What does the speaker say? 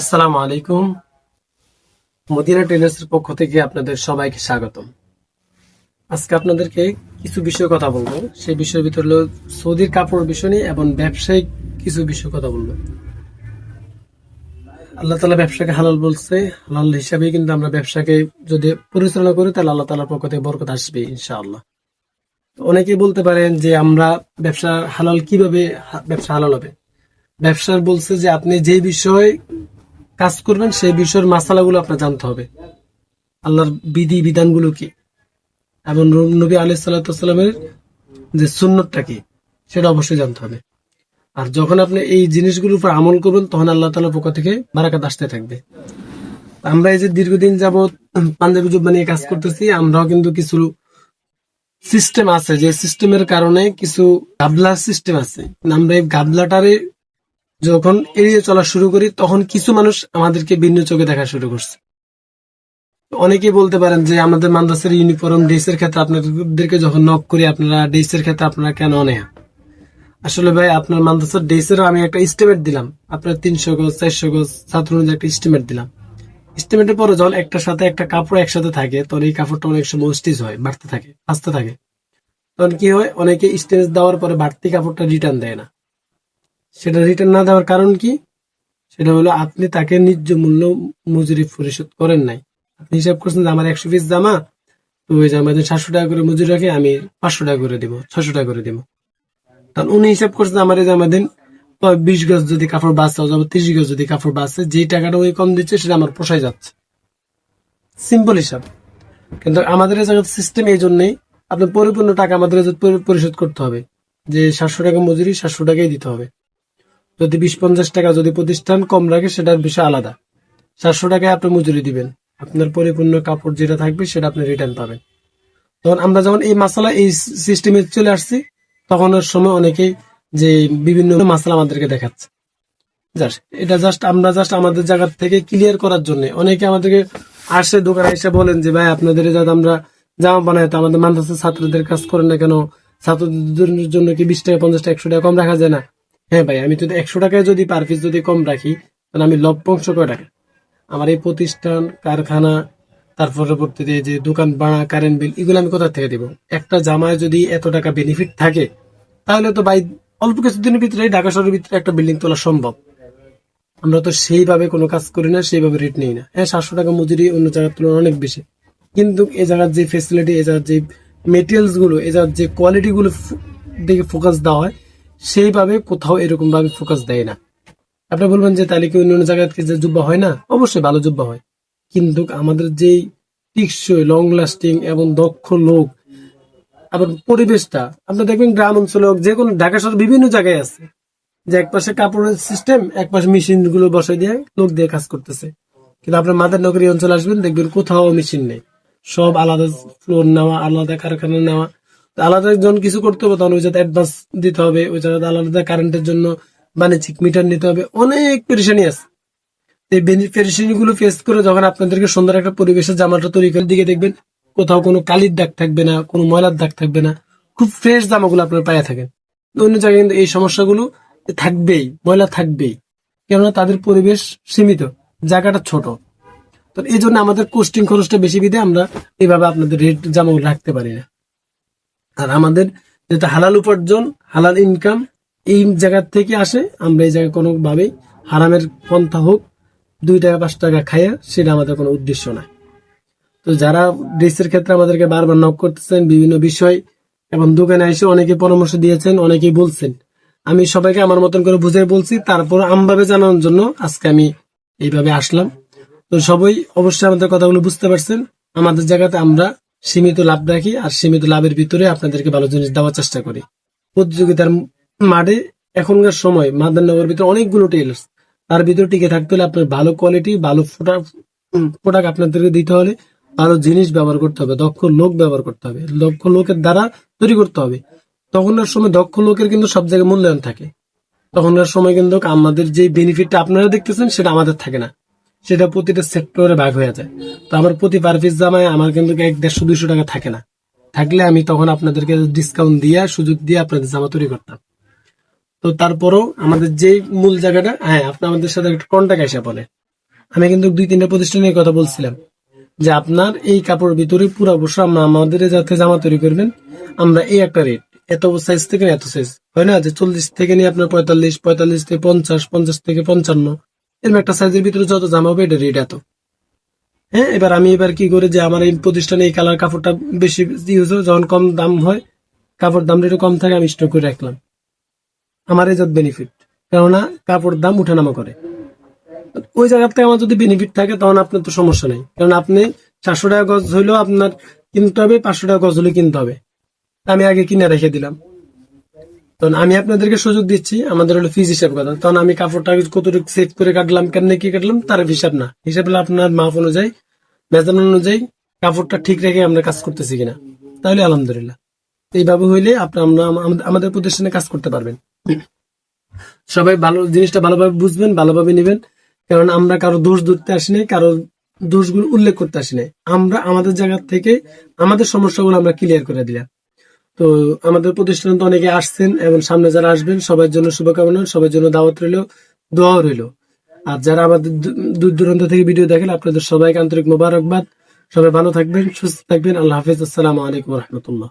আসসালামু আলাইকুম। মদিনা টেলার্সের পক্ষ থেকে আপনাদের সবাইকে স্বাগতম। আজকে আপনাদেরকে কিছু বিষয়ে কথা বলব। সেই বিষয়ের ভিতর হলো সৌদির কাপড় বিষয় নিয়ে এবং ব্যবসায়িক কিছু বিষয়ে কথা বলব। আল্লাহ তালা ব্যবসাকে হালাল বলছে। হালাল হিসাবে কিন্তু আমরা ব্যবসাকে যদি পরিচালনা করি, তাহলে আল্লাহ তালার পক্ষ থেকে বরকত আসবে ইনশাআল্লাহ। অনেকেই বলতে পারেন যে আমরা ব্যবসা হালাল কীভাবে ব্যবসা হালাল হবে? ব্যবসার বলছে যে আপনি যে বিষয় কাজ করবেন, সেই বিষয়ের মাসালাগুলো আপনার জানতে হবে। আল্লাহর বিধি, বিধানগুলো কি? এবং নবী আলি যে সুন্নতটা কি, সেটা অবশ্যই জানতে হবে। আর যখন আপনি এই জিনিসগুলোর উপর আমল করবেন, তখন আল্লাহ তালার পক্ষ থেকে বারাকাত আসতে থাকবে। আমরা এই যে দীর্ঘদিন যাবৎ পাঞ্জাবি জুব্বা নিয়ে কাজ করতেছি, আমরাও কিন্তু কিছু সিস্টেম আছে, যে সিস্টেমের কারণে কিছু গাবলা সিস্টেম আছে। আমরা এই গাবলাটারে যখন এড়িয়ে চলা শুরু করি, তখন কিছু মানুষ আমাদেরকে ভিন্ন চোখে দেখা শুরু করছে। অনেকেই বলতে পারেন যে আমাদের মাদ্রাসার ইউনিফর্ম ড্রেসের ক্ষেত্রে আপনাদেরকে যখন নক করি, আপনারা ড্রেসের ক্ষেত্রে আপনারা কেন অনেহা? আসলে ভাই, আপনার মাদ্রাসার ড্রেসেরও আমি একটা এস্টিমেট দিলাম। আপনার তিনশো গজ, চারশো গজ, ছাত্র অনুযায়ী একটা এস্টিমেট দিলাম। এস্টিমেটের পরে যখন একটার সাথে একটা কাপড় একসাথে থাকে, তখন এই কাপড়টা অনেক সময় স্টিচ হয়, বাড়তে থাকে আসতে থাকে। তখন কি হয়, অনেকে স্টেজ দেওয়ার পরে বাড়তি কাপড়টা রিটার্ন দেয় না। সেটা রিটার্ন না দেওয়ার কারণ কি? সেটা হলো আপনি তাকে ন্যায্য মূল্য মজুরি পরিশোধ করেন নাই। আপনি হিসাব করছেন যে আমার একশো পিস জামা, তো ওই জামা সাতশো টাকা করে মজুরি রাখি, আমি পাঁচশো টাকা করে দিব ছশো টাকা করে দিব। কারণ উনি হিসাব করছেন আমার এই জামা দিন বিশ গজ যদি কাপড় বাঁচছে অথবা তিরিশ গজ যদি কাপড় বাঁচছে যে টাকাটা ওই কম দিচ্ছে, সেটা আমার পোষায় যাচ্ছে। সিম্পল হিসাব। কিন্তু আমাদের সিস্টেম এই জন্যই আপনার পরিপূর্ণ টাকা আমাদের পরিশোধ করতে হবে। যে সাতশো টাকা মজুরি, সাতশো টাকাই দিতে হবে। যদি বিশ পঞ্চাশ টাকা যদি প্রতিষ্ঠান কম রাখে, সেটার বিষয় আলাদা। সাতশো টাকায় আপনি মজুরি দিবেন। আপনার পরিপূর্ণ কাপড় যেটা থাকবে, সেটা আপনি রিটার্ন পাবেন। তখন আমরা যখন এই মাসালা এই সিস্টেমে চলে আসছি তখন সময় অনেকেই যে বিভিন্ন মাসালা আমাদেরকে দেখাচ্ছে। এটা জাস্ট আমরা জাস্ট আমাদের জায়গা থেকে ক্লিয়ার করার জন্য। অনেকে আমাদেরকে আসে, দোকানে এসে বলেন যে, ভাই, আপনাদের আমরা জামা বানাই, তো আমাদের মাদ্রাসার ছাত্রদের কাজ করেন না কেন? ছাত্রদের জন্য কি বিশ টাকা, পঞ্চাশ টাকা, একশো টাকা কম রাখা যায় না? হ্যাঁ ভাই, আমি যদি একশো টাকায় যদি পার পিস যদি কম রাখি, তাহলে আমি লভ্যাংশ কয় টাকা আমার এই প্রতিষ্ঠান, কারখানা তার পরবর্তীতে যে দোকান ভাড়া কারেন্ট বিল এগুলো আমি কোথা থেকে দেবো? একটা জামায় যদি এত টাকা বেনিফিট থাকে, তাহলে তো ভাই অল্প কিছুদিনের ভিতরে ঢাকা শহরের ভিতরে একটা বিল্ডিং তোলা সম্ভব। আমরা তো সেইভাবে কোনো কাজ করি না, সেইভাবে রেট নিই না। হ্যাঁ সাতশো টাকা মজুরি অন্য জায়গার তুলনায় অনেক বেশি। কিন্তু এ জায়গার যে ফেসিলিটি এ জায়গার যে মেটেরিয়ালসগুলো, এ জায়গার যে কোয়ালিটিগুলো দিকে ফোকাস দেওয়া হয় সেইভাবে কোথাও এরকম ভাবে ফোকাস দেয় না। আপনি বলবেন যে, তাহলে কি অন্য অন্য জায়গায় কি যে জুব্বা হয় না? অবশ্যই ভালো জুব্বা হয়। কিন্তু আমাদের যেই টিকসই লং লাস্টিং এবং দক্ষ লোক আবার পরিবেশটা, আপনি দেখবেন গ্রাম অঞ্চলে যে কোনো ঢাকা শহর বিভিন্ন জায়গায় আছে, যে এক পাশে কাপড়ের সিস্টেম এক পাশে মেশিনগুলো বসাই দিয়ে লোক দিয়ে কাজ করতেছে। কিন্তু আপনার মাদার নগরী অঞ্চলে আসবেন, দেখবেন কোথাও মেশিন নেই। সব আলাদা ফ্লোর নেওয়া, আলাদা কারখানা নেওয়া আলাদা একজন কিছু করতে হবে, তখন ওই অ্যাডভান্স দিতে হবে, ওই জায়গাতে আলাদা কারেন্টের জন্য বাণিজ্যিক মিটার নিতে হবে। অনেক পেরেশানি আছে। এই গুলো ফেস করে যখন আপনাদেরকে সুন্দর একটা পরিবেশের জামাটা তৈরি করে দিকে দেখবেন, কোথাও কোনো কালির দাগ থাকবে না, কোনো ময়লার দাগ থাকবে না, খুব ফ্রেশ জামাগুলো আপনার পায়ে থাকেন অন্য জায়গায় কিন্তু এই সমস্যাগুলো থাকবেই, ময়লা থাকবেই। কেননা তাদের পরিবেশ সীমিত, জায়গাটা ছোট। তো এই জন্য আমাদের কোস্টিং খরচটা বেশি বিধে আমরা এইভাবে আপনাদের রেট জামাগুলো রাখতে পারি না। আর আমাদের যেটা হালাল উপার্জন, হালাল ইনকাম এই জায়গা থেকে আসে, আমরা এই জায়গায় কোনোভাবেই হারামের পন্থা হোক, দুই টাকা, পাঁচ টাকা খাইয়া সেটা আমাদের কোনো উদ্দেশ্য না। তো যারা ড্রেসের ক্ষেত্রে আমাদেরকে বারবার নক করতেছেন, বিভিন্ন বিষয়, এবং দোকানে এসে অনেকে পরামর্শ দিয়েছেন, অনেকেই বলছেন। আমি সবাইকে আমার মতন করে বুঝাই বলছি, তারপর আমভাবে জানানোর জন্য আজকে আমি এইভাবে আসলাম। তো সবাই অবশ্যই আমাদের কথাগুলো বুঝতে পারছেন। আমাদের জায়গাতে আমরা সীমিত লাভ রাখি আর সীমিত লাভের ভিতরে আপনাদেরকে ভালো জিনিস দেওয়ার চেষ্টা করি। প্রতিযোগিতার মাঠে এখনকার সময় মাদারনগর ভিতরে অনেকগুলো টেলার্স তার ভিতরে টিকে থাকতে হলে আপনার ভালো কোয়ালিটি ভালো প্রোডাক্ট আপনাদেরকে দিতে হলে ভালো জিনিস ব্যবহার করতে হবে, দক্ষ লোক ব্যবহার করতে হবে, দক্ষ লোকের দ্বারা তৈরি করতে হবে। তখনকার সময় দক্ষ লোকের কিন্তু সব জায়গায় মূল্যায়ন থাকে। তখনকার সময় কিন্তু আমাদের যে বেনিফিটটা আপনারা দেখতেছেন সেটা আমাদের থাকে না। সেটা প্রতিটা সেক্টরে ভাগ হয়ে যায়। তো আমার প্রতি পার পিস জামায় আমার কিন্তু এক দেড়শো, দুইশো টাকা থাকে না। থাকলে আমি তখন আপনাদেরকে ডিসকাউন্ট দিয়ে, সুযোগ দিয়ে আপনাদের জামা তৈরি করতাম। তো তারপরও আমাদের যে মূল জায়গাটা হ্যাঁ আপনি আমাদের সাথে একটা কন্ট্যাক্ট এসে বলে। আমি কিন্তু দুই, তিনটা প্রতিষ্ঠানের কথা বলছিলাম। যে আপনার এই কাপড়ের ভিতরে পুরো বছর আমরা আমাদের যাতে জামা তৈরি করবেন, আমরা এই একটা রেট এত সাইজ থেকে এত সাইজ হয় না যে চল্লিশ থেকে নিয়ে আপনার পঁয়তাল্লিশ পঁয়তাল্লিশ থেকে পঞ্চাশ পঞ্চাশ থেকে পঞ্চান্ন। এরকম একটা সাইজের ভিতরে যত জামা হবে, এটা রেট এত। হ্যাঁ এবার আমি এবার কি করে যে আমার এই প্রতিষ্ঠানে এই কালার কাপড়টা বেশি ইউজ হয়, যখন কম দাম হয়, কাপড় দাম একটু কম থাকে, আমি স্টক করে রাখলাম। আমার এই যত বেনিফিট কেননা কাপড় দাম উঠানামা করে। ওই জায়গাতে আমার যদি বেনিফিট থাকে, তখন আপনার তো সমস্যা নেই। কারণ আপনি চারশো টাকা গজ হইলেও আপনার কিনতে হবে, পাঁচশো টাকা গজ হলে কিনতে হবে। আমি আগে কিনে রেখে দিলাম। তখন আমি আপনাদেরকে সুযোগ দিচ্ছি, আমাদের হলো ফিজ হিসাব কথা। তখন আমি কাপড়টা কতটুকু সেভ করে কাটলাম কেমনে কি কাটলাম, তার হিসাব না। হিসাব হলো আপনার মাপ অনুযায়ী বেতন অনুযায়ী কাপড়টা ঠিক রেখে আমরা কাজ করতেছি কিনা। তাহলে আলহামদুলিল্লাহ। এইভাবে হইলে আপনার আমাদের প্রতিষ্ঠানে কাজ করতে পারবেন। সবাই ভালো জিনিসটা ভালোভাবে বুঝবেন, ভালোভাবে নেবেন। কারণ আমরা কারও দোষ ধরতে আসি নাই, কারও দোষগুলো উল্লেখ করতে আসি নাই। আমরা, আমাদের জায়গা থেকে আমাদের সমস্যাগুলো আমরা ক্লিয়ার করে দিলাম। তো আমাদের প্রতিষ্ঠান তো অনেকে আসছেন এবং সামনে যারা আসবেন, সবার জন্য শুভকামনা, সবার জন্য দাওয়াত রইল, দোয়াও রইল। আর যারা আমাদের দূর দূরান্ত থেকে ভিডিও দেখেন, আপনাদের সবাইকে আন্তরিক মোবারকবাদ। সবাই ভালো থাকবেন, সুস্থ থাকবেন। আল্লাহ হাফিজ। আসসালামু আলাইকুম রহমতুল্লাহ।